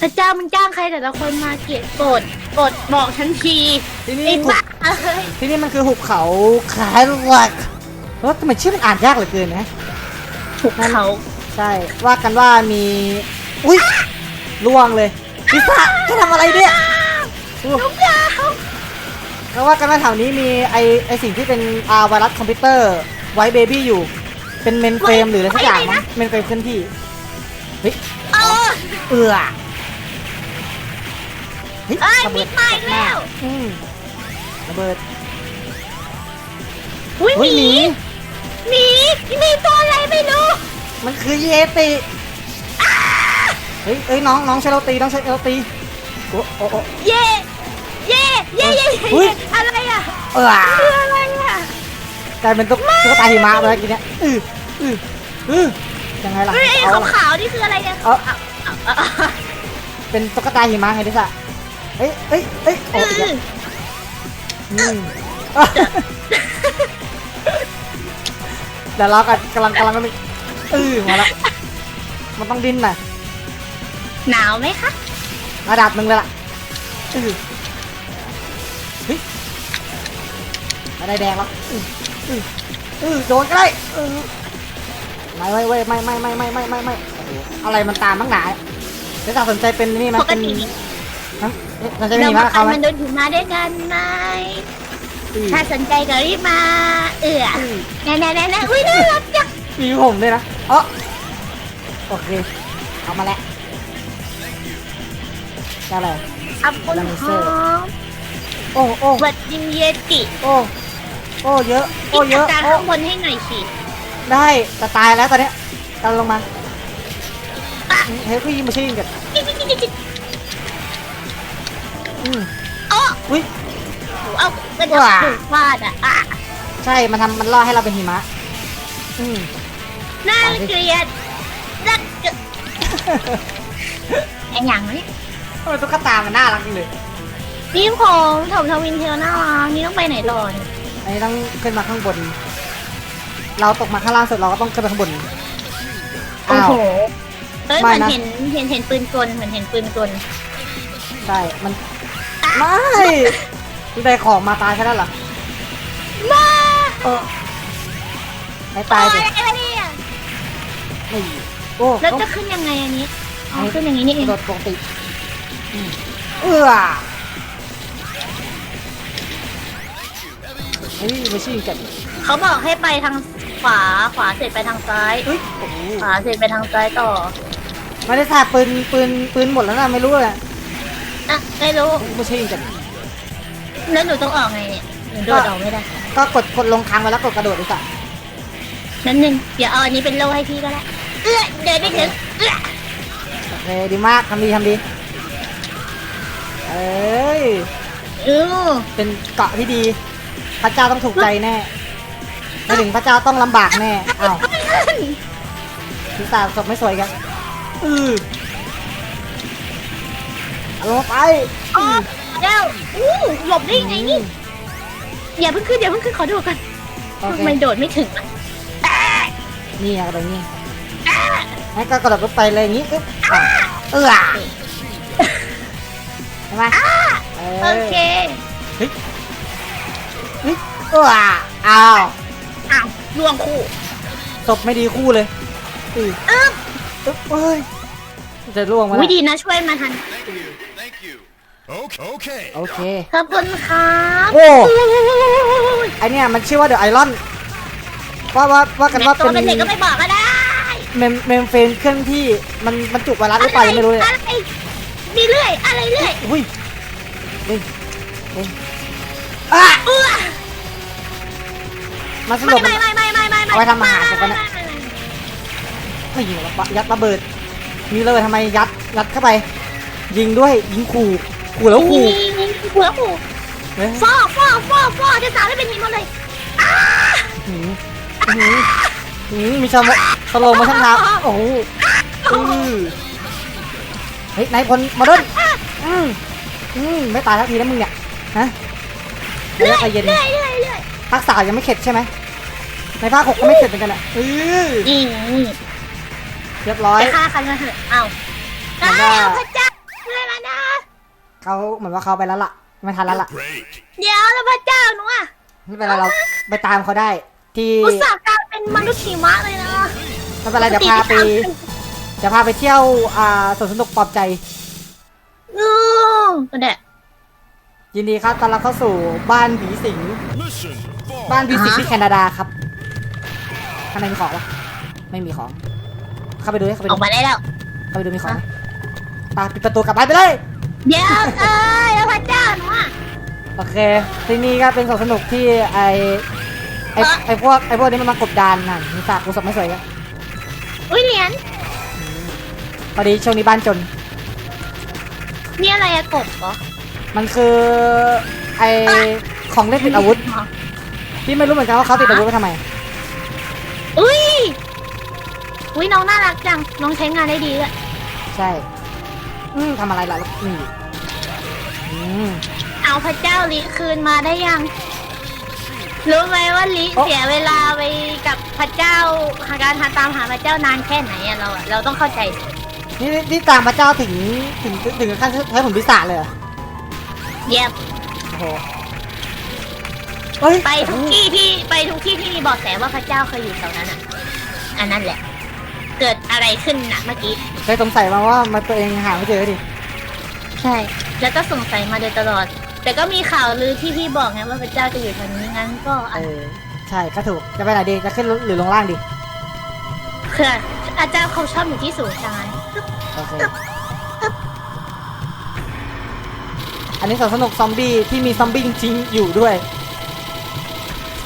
พระเจ้ามันจ้างใครแต่ละคนมาเกลียดโกรธโกรธบอกทันทีที่นี่ไอ้หุบบ้าเอ้ยที่นี่มันคือหุบเขาคล้ายหลักเออทำไมชื่อมันอ่านยากเหลือเกินนะ ถูกเขาใช่ ว่ากันว่ามี อุ้ยล่วงเลยพิซซ่าจะทำอะไรเนี่ยอู้ลูกยาวแล้วว่ากันว่าแถวนี้มีไอไอสิ่งที่เป็นอาไวรัสคอมพิวเตอร์ไวเบบี้อยู่ เป็นเมนเฟรมหรืออะไรสักอย่างมั้งเมนเฟรมเคลื่อนที่เฮ้ยเออ เอือ เฮ้ยเอ้ยระมิเบิดดมาอีกแล้ว อืมระเบิดอุ้ยหเฮ้ยมีหมีหมีหมีตัวอะไรไม่รู้ มันคือเยติเฮ้ยเอ้ยน้องน้องใช้เราตีน้องใช้เราตีโอ้โอ้โอ้ เย่เย่เย่เย่อุ๊ยเย่อะไรอะเออคืออะไรอะกลายเป็นตุ๊กตุ๊กตาหิมะไปแล้วกินเนี้ยอืออืออือยังไงล่ะเฮ้ยไอ้เอาล่ะขาวๆนี่คืออะไรเนี่ยเอาเอาเอาเอาเอาเป็นตุ๊กตาหิมะไงดิสะ เอ้ยเอ้ยเอ้ยโอ้เอยอีกแล้วออืมเดี๋ยวเรากันกำลังกำลังกำลังอือมาแล้วมันต้องดิ้นหน่อยหนาวไหมคะระดับหนึ่งเลยล่ะอือเฮ้ยอะไรแดงแล้วอืออืออือโดนก็ได้อือไม่ไม่ไม่ไม่ไม่ไม่ไม่ไม่ไม่โอ้โหอะไรมันตามบ้างหนาเดี๋ยวตาสนใจเป็นนี่ไหมปกเป็นติฮะ เอ๊ะสนใจเป็นเราหิมามะไปเขาไหมมันโดนถึงมาด้วยกันไหมอือถ้าสนใจก็รีบมา เอืออือแน่แน่แน่แน่อุ้ยน่ารักจังมีผมด้วยนะเอ๋อโอเค เอามาแล้วได้เลยอับคุณแล้วมีหเสื้ออมโอ้โอ้บัดยิมเยติโอ้โอ้เยอะ โอ้อีกเยอะการโอ้ข้างบนให้หน่อยสิได้แต่ตายแล้วตอนเนี้ยกันลงมาเฮ้ยพี่ยิงมาชิงกันจิ๊กจิ๊กจิ๊กจิ๊ก อืมโอ้อุ้ยเอากระดาษว้าถูกฟาดอะอะใช่ มันทำมันล่อให้เราเป็นหิมะ อืมน่าเกลียดน่าเกลียดไอ้หยังเนี่ยทำไมตุ๊กตามันน่ารักจังเลยนี่ผมถมทวินเทลน่ารักนี่ต้องไปไหนต่อเนี่ยอันนี้ต้องขึ้นมาข้างบน เราตกมาข้างล่างเสร็จเราก็ต้องขึ้นไปข้างบนโอ้อ้าวโหเอ้ยเหไม่มือนนะเห็นเห็นเห็นปืนกลเหมือนเห็นปืนกลใช่ มัน ไม่ที่ได้ของมาตายแค่นั้นเหรอมาเออให้ตายดิอะไรเนี่ยนี่โอ้แล้วต้องจะขึ้นยังไงอันนี้อ๋อขึ้นอย่างนี้นี่เอกงระโดดปกติอืมเอื้อเฮ้ยไม่ใช่กันเขาบอกให้ไปทางขวาขวาเสร็จไปทางซ้ายเฮ้ยโอ้โหขวาเสร็จไปทางซ้ายต่อไม่ได้สาดปืนปืนปืนหมดแล้วนะไม่รู้เลย อะไม่รู้ไม่ใช่กันแล้วหนูต้องออกไงเนี่ยหนูโดดออกไม่ได้ก็กดกดลงทางไปแล้วกดกระโดดดีกว่านั่นหนึ่งเดี๋ยวเอาอันนี้เป็นโล่ให้พี่ก็ได้เอื้อเดินไม่ถึงเอื้อโอเคดีมากทำดีทำดี เอ้ยอือเป็นเกาะที่ดี พระเจ้าต้องถูกใจแน่ไม่ถึงพระเจ้าต้องลำบากแน่อ้าวพิซซ่าศพไม่สวยกันอือเอา ลงไปอ๋อเดี๋ยวอู้หลบได้ยังไงนี่อย่าเพิ่งขึ้นอย่าเพิ่งขึ้นขอดูกันโอเคทำไมโดดไม่ถึงอะนี่ไงกระโดดนี่ให้ก็กระโดดลงไปเลยอย่างงี้อึ๊บอะเออใช่ไหมเออโอเคเฮ้ยเอออ้าวอ้าวล่วงคู่ศพไม่ดีคู่เลยอืออึ๊บอึ๊บเอ้ยจะล่วงมาอุ้ยแล้วดีนะช่วยมาทัน โอเค ขอบคุณครับโอ้อุ้ยไอเนี่ยมันชื่อว่าเดอะไอรอนว่าว่าว่ากันว่าตัวเป็เป็นนเด็กก็ไม่บอกก็ได้เมมเมมเฟรมเคลื่อนที่มันมันจุไวรัสหรือเปล่ายังไม่รู้เลยอะไรมีเรื่อยอะไรเรื่อยอุ้ยเฮ้ยเฮ้ยอะเอื้อมันสลไม่บมัไม่น ไม่ไม่ไม่ไม่ไม่เอาไว้ทำอาหารไม่เสร็จแล้วไม่นะไม่ไม่ไม่ยิงหรอกปะยัดระเบิดนี่เลยทำไมยัดยัดเข้าไป ยิงด้วยยิงขู่ ขู่แล้วขู่นี่นี่หัวขู่เฮ้ยฟอฟอฟอฟอจะสาวได้เป็นหินหมดเลยอ้าหืมหืมหืมมีสโลสโลมาชั่นเท้าโอ้โหอือเฮ้ยนายพลมาเดินอืมอืมไม่ตายทักทีนะมึงเนี่ยฮะไม่เรื่ได้อยใจเย็นเรื่อยเรื่อยเรื่อยทักษะยังไม่เข็ดใช่ไหมในภาคหกก็ไม่เข็ดเหมือนกันอะเออนี่นี่เรียบร้อยไปฆ่าใครมาเถอะเอ้ามันก็อ้าวพระเจ้า เขาเหมือนว่าเขาไปแล้วล่ะ ไม่ทันแล้วล่ะ Great. เดี๋ยวแล้วพระเจ้าหนูอะไม่เป็นไรเราไปตามเขาได้ ที่อุตส่าห์กลายเป็นมนุษย์หิมะเลยนะไม่เป็นไรเดี๋ยวพาไปจะพาไปเที่ยวอ่าสวนสนุกปลอบใจอือก็ได้ยินดีครับตอนรับเข้าสู่บ้านผีสิง Mission บ้าน far. ผีสิงอ่าฮะที่แคนาดาครับข้างในมีของปะไม่มีของ เข้าไปดูดิเข้าไปอดูอกมาได้แล้ว เข้าไปดูมีของไหมไปปิดประตูกลับบ้านไปเลย เดี๋ยวเอ้ยแล้วพระเจ้าหนูอะ โอเค ที่นี่ก็เป็นสวนสนุกที่ไอไอเอ่อ ไอพวกไอพวกนี้มันมากบดานน่ะมีสากกูสกไม่สวยกันอุ้ยเหรียญพอดีช่วงนี้บ้านจนนี่อะไรอะกบเหรอมันคือไอของเล่นติดอาวุธที่ไม่รู้เหมือนกันว่าเขาติดอาวุธไปทำไม อุ้ยอุ้ยน้องน่ารักจัง น้องใช้งานได้ดีเลยใช่ อืมทำอะไรล่ะลูกนี่อืม เอาพระเจ้าลิคืนมาได้ยัง รู้ไหมว่าลิโอ๊ะ เสียเวลาไปกับพระเจ้าหาการหาตามหาพระเจ้านานแค่ไหนอะเราอะเราต้องเข้าใจนี่นี่นี่ตามพระเจ้าถึงถึงถึงถึงขั้นใช้ผลพิศาจเลยเหรอเยี่ยมโอ้โหเฮ้ยไปทุกที่ที่ไปทุกที่ที่มีเบาะแสว่าพระเจ้าเคยอยู่แถวนั้นอะอันนั้นแหละ เกิดอะไรขึ้นนะเมื่อกี้ เคยสงสัยมาว่ามันตัวเองหาไม่เจอดิ ใช่ แล้วก็สงสัยมาโดยตลอด แต่ก็มีข่าวลือที่พี่บอกไงว่าพระเจ้าจะอยู่แถวนี้งั้นก็เออใช่ก็ถูก จะไปไหนดี จะขึ้นหรือลงล่างดีเพื่ออาจารย์เขาชอบอยู่ที่สูงจังไงโอเค อันนี้สวนสนุกซอมบี้ที่มีซอมบี้จริงๆอยู่ด้วย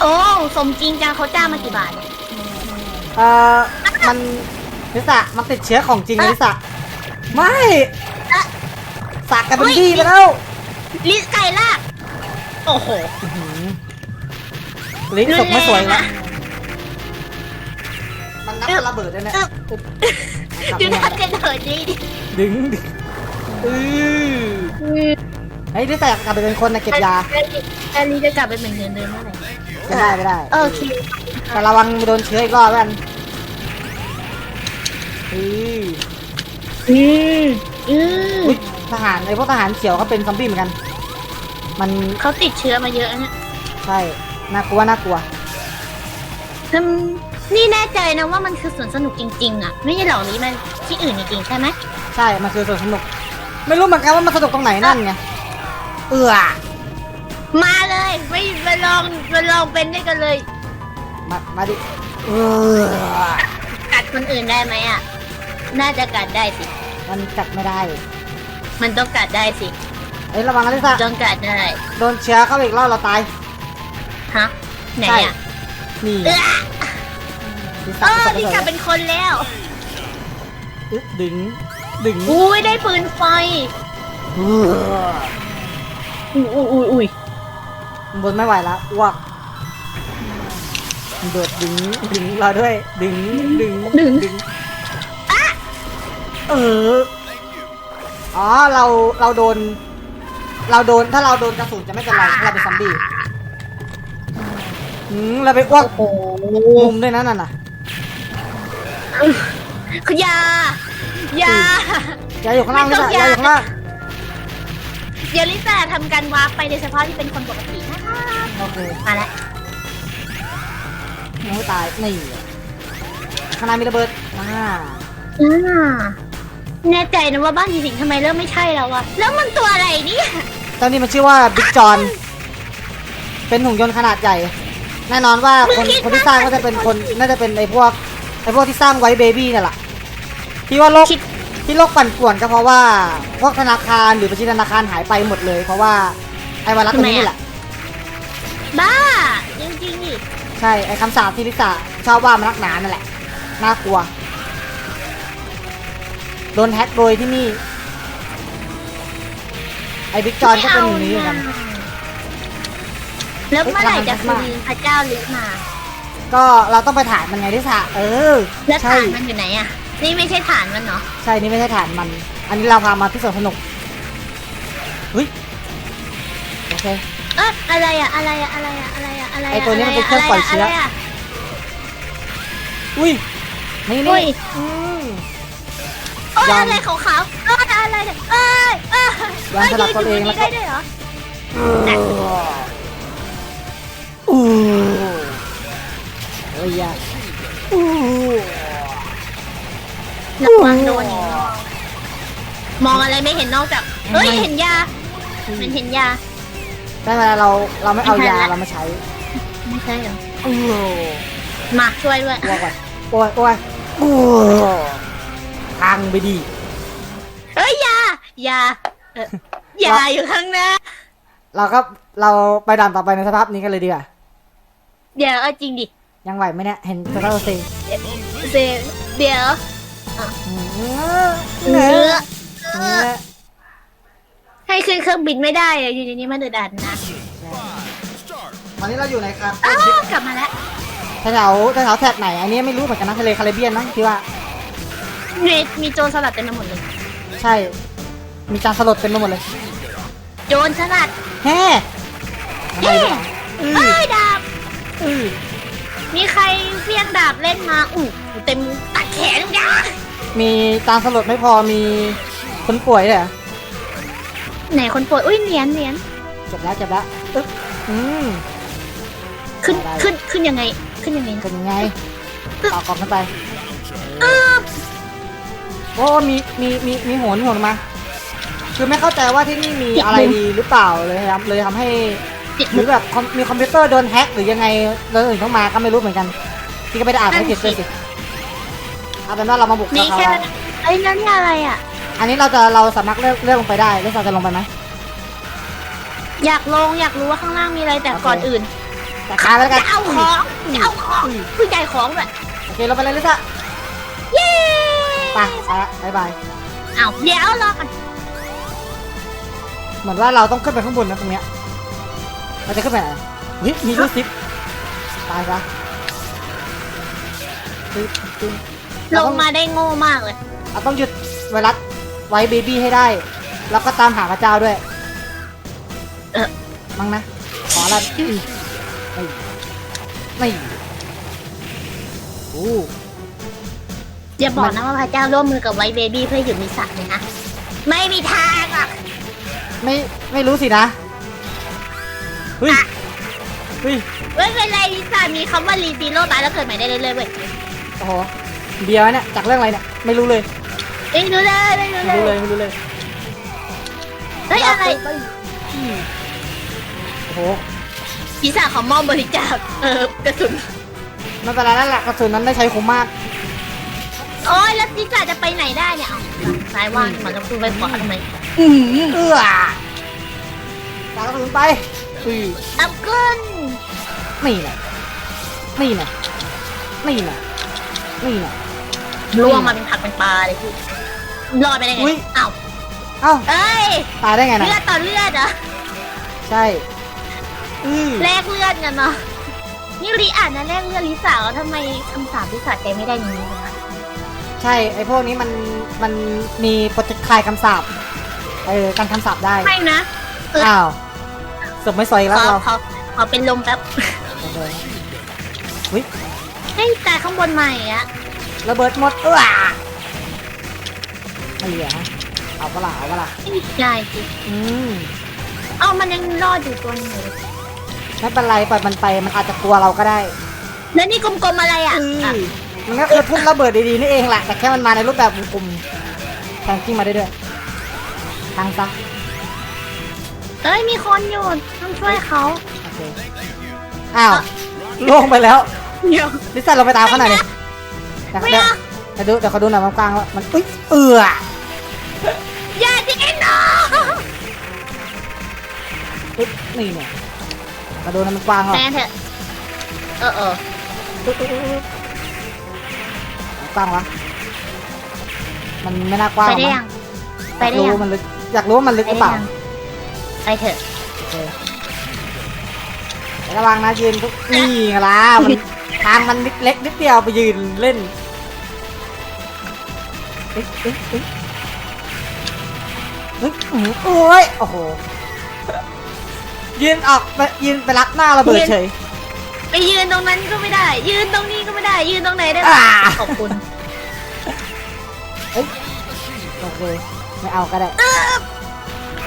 โอ้สมจริงจังเขาจ้างมากี่บาทเนี่ยเอ่อ มัน ลิสะมันติดเชื้อของจริงนะลิสะไม่เอ๊ะสักกันเป็นเฮ้ยดีไปแล้วลิไก่ลากโอ้โหอื้อหือลิ้นศพไม่สวยแล้วมันนับเป็นระเบิดด้วยนะอึ๊บอึ๊บดูน่าจะเถิดดีดิดึงดึงอือเฮ้ยลิสะอยากกลับไปเป็นคนนะเก็บยาอันนี้จะกลับไปเหมือนเดิมเดิมเมื่อไหร่ไม่ได้ไม่ได้ โอเค แต่ระวังโดนเชื้ออีกรอบแล้วกัน อืออืมอืมอุ๊ยทหารไอพวกทหารเขียวเขาเป็นซอมบี้เหมือนกัน มันเขาติดเชื้อมาเยอะนะใช่น่ากลัวน่ากลัว อืมนี่แน่ใจนะว่ามันคือสวนสนุกจริง ๆ อะ ไม่ใช่เหล่านี้มันที่อื่นจริงๆใช่ไหมใช่ มันคือสวนสนุก ไม่รู้เหมือนกันว่ามันสนุกตรงไหนนั่นไง เอือมาเลยไม่มาลองมาลองเป็นด้วยกันเลย มา มาดิ เออกัดคนอื่นได้ไหมอะ น่าจะกัดได้สิ มันกัดไม่ได้ มันต้องกัดได้สิ เอ้ยระวังนะลิซ่าต้องกัดได้ โดนเชื้อเข้าไปอีกรอบเราตาย ฮะ ไหนใช่ อะนี่เออลิเอซ่าอจะนี่กลับเป็นคนแล้ว อึ๊บดึง ดึงอุ้ยได้ปืนไฟ เอออุ้ยอุ้ยอุ้ยอุ้ยบนไม่ไหวแล้วอ้วกโดดดึงดึงเราด้วย ดึงดึงดึงดึง เออ อ๋อ เรา เราโดน เราโดน ถ้าเราโดนกระสุนจะไม่เป็นไรถ้าเราเป็นซอมบี้อืมเราไปอ้วกโอ้โหมุมด้วยนะนั่นน่ะคุณยา ยาอย่าอยู่ข้างล่างไม่ไม่ต้องใช่อย่าอยู่ข้างล่างเดี๋ยวลิซ่าทำการวาร์ปไปโดยเฉพาะที่เป็นคนปกตินะคะโอเค มาแล้วยังไม่ตาย นี่ข้างในมีระเบิดอ่าอ่า แน่ใจนะว่าบ้านผีสิงทำไมเริ่มไม่ใช่แล้ววะแล้วมันตัวอะไรเนี่ยเจ้านี่มันชื่อว่าบิ๊กจอน เป็นหุ่นยนต์ขนาดใหญ่ แน่นอนว่าคนคนที่สร้างก็จะเป็นคนน่าจะเป็นไอ้พวกไอ้พวกที่สร้างไว้เบบี้นั่นแหละที่ว่าโลกคิดที่โลกปั่นป่วนก็เพราะว่าพวกธนาคารหรือบัญชีธนาคารหายไปหมดเลย เพราะว่าไอ้ไวรัสตัวนี้นี่แหละ บ้าจริงๆดิใช่ไอ้คำสาปที่ลิซ่าชอบว่ามันนักหนานั่นแหละน่ากลัว โดนแฮ็กโดยที่นี่ ไอ้บิ๊กจอนก็เป็นอย่างนี้เหมือนกัน แล้วเมื่อไหร่จะเฮ้ยพลังมันคืนพระเจ้าลิมา ก็เราต้องไปถ่ายมันไงลิซ่าเออแล้วใช่ฐานมันอยู่ไหนอะ นี่ไม่ใช่ฐานมันเนาะใช่นี่ไม่ใช่ฐานมัน อันนี้เราพามาที่สวนสนุกเฮ้ยโอเคเอ๊ะอะไรอะอะไรอะอะไรอะอะไรอะอะไรอะไอ้ตัวนี้มันเป็นเครื่องปล่อยเชื้อะไระอุ้ยนี่อุ้นี่ย อืมโอ้ยยอมอะไรขาวๆเอออะไรเนี่ยเอ้ยเอ้ยยอมสลับตัวเองยืนแล้วก็ได้ด้วยเหรออู้เฮ้ยยาอู้ระวังโดนอีกมองอะไรไม่เห็นนอกจากเฮ้ยเห็นยามันเห็นยา ได้เวลาเราเราไม่เอาไม่ทันยาละ เรามาใช้ไม่ใช่เหรออู้มาช่วยด้วยตัวก่อนโอ้ยโอ้ยอู้พั งไปดีเฮ้ยยายาเอ่อยาอยู่ข้างหน้า เราก็เราไปด่านต่อไปในสภาพนี้กันเลยดีกว่าเดี๋ยวเอาจริงดิ ยังไหวไหมเนี่ยเห็นสภาพเซ็งเดี๋ยวเดี๋ยวเนื้เนื้ออเนื้อให้ขึ้นเครื่องบินไม่ได้อะอยู่ในนี้มันเดือดดันนะ Start. ตอนนี้เราอยู่ในครับอ้าวกลับมาแล้วแถวแถวแถวแถบไหน อันนี้ไม่รู้เหมือนกันนะทะเลคาริเบียนนะที่ว่า มีมีโจรสลัดเต็มไปหมดเลย ใช่ มีจานสลดเต็มไปหมดเลยโจรสลัดแฮ่ทำไมเฮ้เนี่ยอือเอ้ยดาบ อือมีใครเฟี้ยงดาบเล่นมาอู้เต็มตัดแขนยามีจานสลดไม่พอมีคนป่วยด้วยเหรอไหนคนป่วยอุ้ยเหรียญเหรียญเจ็บแล้วเจ็บแล้วอึ๊บอืม ขึ้นได้ ขึ้นขึ้นยังไง ขึ้นยังไง เป็นยังไงต่อกล่องขึ้นไป เออ โอ้มีมีมีมีโหนโหนมา คือไม่เข้าใจว่าที่นี่มีอะไรดีหรือเปล่าเลยครับเลยทำให้ติดหรือแบบคอมมีคอมพิวเตอร์โดนแฮ็กหรือยังไงเลยถึงต้องมาก็ไม่รู้เหมือนกันพี่ก็ไม่ได้อ่านให้เก็บเลยสิเอาเป็นว่าเรามาบุกมีกับเขาแค่ไว้ไอ้ยนั่นนี่อะไรอะ อันนี้เราจะเราสามารถเลือกเลือกลงไปได้เลือกเราจะลงไปไหมอยากลงอยากรู้ว่าข้างล่างมีอะไรแต่โอเคก่อนอื่นแต่ค้าไว้แล้วกันจะเอาของจะเอาของผู้ใหญ่ของด้วยโอเคเราไปเลยลิซ่าเย้ ไปไปละบายบายเอาเดี๋ยวรอกันเหมือนว่าเราต้องขึ้นไปข้างบนนะตรงเนี้ยเราจะขึ้นไปไหนเฮ้ยมีลูกซิปตายซะตึ๊บตึ๊บลงมาได้โง่มากเลย เราต้องหยุดไวรัสไว้เบบี้ให้ได้ แล้วก็ตามหาพระเจ้าด้วย เออมั้งนะ ขอละอืมไม่ไม่โอ้ อย่าบอกนะว่าพระเจ้าร่วมมือกับไวท์เบบี้เพื่อหยุดนิสัยเลยนะ ไม่มีทางอะไม่ไม่รู้สินะเฮ้ยเฮ้ยไม่เป็นไรนิสัยมีคำว่ารีซีโร่ตายแล้วเกิดใหม่ได้เรื่อยๆเว้ยโอ้โหเบียร์เนี่ยจากเรื่องอะไรเนี่ยไม่รู้เลยไม่รู้เลยไม่รู้ไม่รู้เลเลยยไม่รู้เลยเฮ้ยอะไรอืมโอ้โหนิสัยของมอบบริจาคเออกระสุน ไม่เป็นไรแล้วแหละกระสุนนั้นได้ใช้คุ้มมาก โอ้ยแล้วนิสัยจะไปไหนได้เนี่ยเอาซ้ายว่างมันจะพูดไปขวาทำไมเอื้อตากระสุนไปอืออับขึ้นนี่แหละนี่แหละนี่แหละนี่แหละล่วงมาเป็นผักเป็นปลาเลยพี่รอดไปได้ไงเอ้าเอ้าเอ้ยตายได้ไงนะเลือดต่อเลือดเหรอใช่อือแลกเลือดกันเนาะนี่รีอ่านนะแลกเลือดลิสาวทำไมคำสาปลิสาใจไม่ได้ย่างนี้ ใช่ไอพวกนี้มันมันมีโปรเจกต์คลายคำสาปเออการคำสาปได้ไม่นะเอออ้าวศพไม่ซอยอีกขแล้วอเราขอขอเป็นลมแป๊บโอเคเฮ้ยให้ยแต่ข้างบนใหม่อะระเบิดหมดเอื้อไม่เหลือเอาเปะล่าเอาเปะล่าไม่ได้สิอืม เอ้ามันยังรอดอยู่ตัวหนึงเลยไม่เป็นไรปล่อยมันไปมันอาจจะกลัวเราก็ได้แล้วนี่กลมๆอะไรอะอะ มันก็คือทุ่นระเบิดดีๆนี่เองแหละแต่แค่มันมาในรูปแบบวงกลมแทงกิ้งมาได้ด้วยทางซะเอ้ยมีคนอยู่ต้องช่วยเขาโอเคอ้าวล่วงไปแล้วเดี๋ยวลิซ่าเราไปตามเขาหน่อยดิเดี๋ยวไม่เดี๋ยวเอาเดี๋ยวดูเดี๋ยวเขาดูหน่อยมันกลางว่ามันอุ้ยเอืออย่าจิเอ็นเนาะอุ๊ยนี่เนี่ยเขาดูหน่อยมันกว้างเหรอแม่เถอะเออเออ อุ๊ยอุ๊ยอุ๊ยอุ๊ย กว้างวะ มันไม่น่ากว้างไปหรอกได้มั้ยังงไปได้อยากยัรู้งมันลึก อยากรู้ว่ามันลึกไปหรือได้เปล่ายังไปเถอะโอเคระวังนะยืนปุ๊บนี่ไงล่ะมันทางมันเล็กนิดเดียวไปยืนเล่นเอ๊ะเอ๊ะเอ๊ะเฮ้ยอื้อโอ้ย โอ้โหยืนออกไปยืนไปรับหน้าระเบิดเฉย ไปยืนตรงนั้นก็ไม่ได้ ยืนตรงนี้ก็ไม่ได้ ยืนตรงไหนได้อ่า ขอบคุณโอเคไม่เอาก็ได้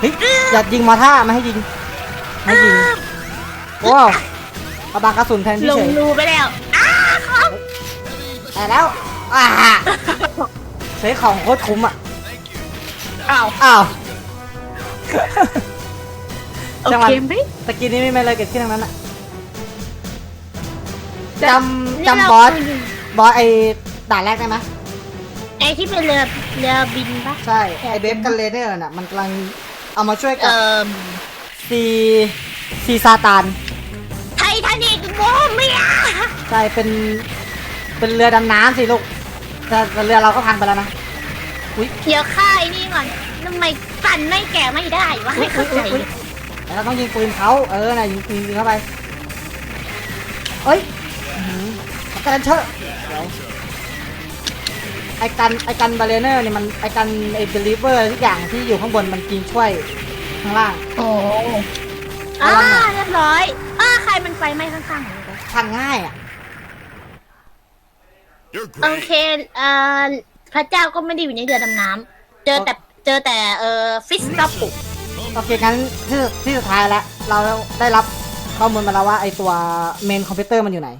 เฮ้ยอย่ายิงมอท่าไม่ให้ยิงไม่ยิงว้าวเอาบางกระสุนแทนพี่ลงเฉยรูไปแล้วอ้าของแต่แล้วอ่าใช้ของโคตรคุ้มอะอ้าวอ้าวโอจังหวะเคไหมตะกี้นี้ไม่มีอะไรเกิดขึ้นทั้งนั้นอะ จำนี่จำเราบอสบอสไอ้ด่านแรกได้ไหมไอ้ที่เป็นเรือเรือบินปะใช่ไอ้เบฟกันเลเนอร์น่ะมันกำลังเอามาช่วยเอ่กับอซีซีซาตานไททานิกโมเมียใช่เป็นเป็นเรือดำน้ำสิลูกแต่แต่เรือเราก็พังไปแล้วนะอุ้ยเดี๋ยวฆ่าไอ้นี่ก่อนทำไมสั่นไม่แก่ไม่ได้วะไม่เข้าใจอุ๊ยอุ๊ยอุ๊ยแต่เราต้องยิงปืนเขาเออน่ะยิงปืนยิงเข้าไปเอ้ย อื้อหือเอากันเชอะเดี๋ยวไอกันไอกันบาเลเนอร์เนี่ยมันไอกันไอเดลิเวอร์ทุกอย่างที่อยู่ข้างบนมันกินช่วยข้างล่างโอ้อ่าเรียบร้อยอ่าใครมันไฟไหม้ข้างๆของเราทำง่ายอะ You're โอ great. เคเอ่อพระเจ้าก็ไม่ได้อยู่ในเรือดำน้ำเจอแต่เจอแต่เอ่อฟิสกับปุกโอเคงั้นที่ที่สุดท้ายแล้วเราได้รับข้อมูลมาแล้วว่าไอตัวเมนคอมพิวเตอร์มันอยู่ไหน